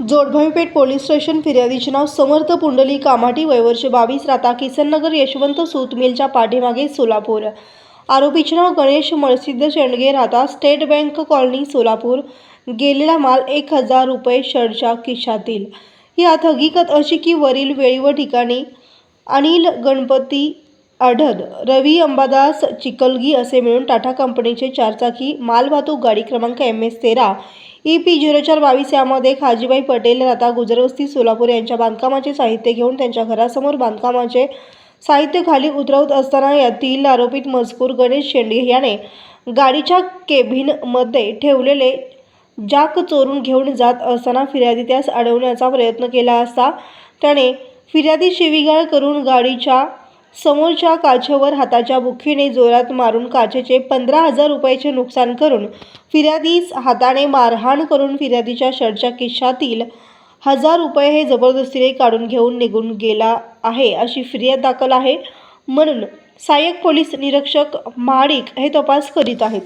जोडभावीपेठ police station फिर्यादीचे नाव समर्थ पुंडली कामाटी वयवर्ष बावीस राहता किसननगर यशवंत सूत मिलच्या पाठीमागे सोलापूर. आरोपीचे नाव गणेश मळसिद्ध शेंडगे राहता स्टेट बँक कॉलनी सोलापूर. गेलेला माल एक हजार रुपये शर्टच्या खिशातील. यात हकीकत अशी की वरील वेळी व ठिकाणी अनिल गणपती आढद रवी अंबादास चिकलगी असे मिळून टाटा कंपनीचे चारचाकी मालवाहतूक गाडी क्रमांक एम एस तेरा ई पी झिरो चार बावीस यामध्ये खाजीबाई पटेल आता गुजरवस्ती सोलापूर यांच्या बांधकामाचे साहित्य घेऊन त्यांच्या घरासमोर बांधकामाचे साहित्य खाली उतरवत असताना यातील आरोपित मजकूर गणेश शेंडगे याने गाडीच्या केबिनमध्ये ठेवलेले जाक चोरून घेऊन जात असताना फिर्यादी त्यास अडवण्याचा प्रयत्न केला असता त्याने फिर्यादी शिवीगाळ करून गाडीच्या समोरच्या काचेवर हाताच्या बुखीने जोरात मारून काचेचे पंधरा हजार रुपयाचे नुकसान करून फिर्यादीस हाताने मारहाण करून फिर्यादीच्या शर्टच्या खिशातील हजार रुपये हे जबरदस्तीने काढून घेऊन निघून गेला आहे अशी फिर्याद दाखल आहे म्हणून सहाय्यक पोलीस निरीक्षक महाडिक हे तपास करीत आहेत.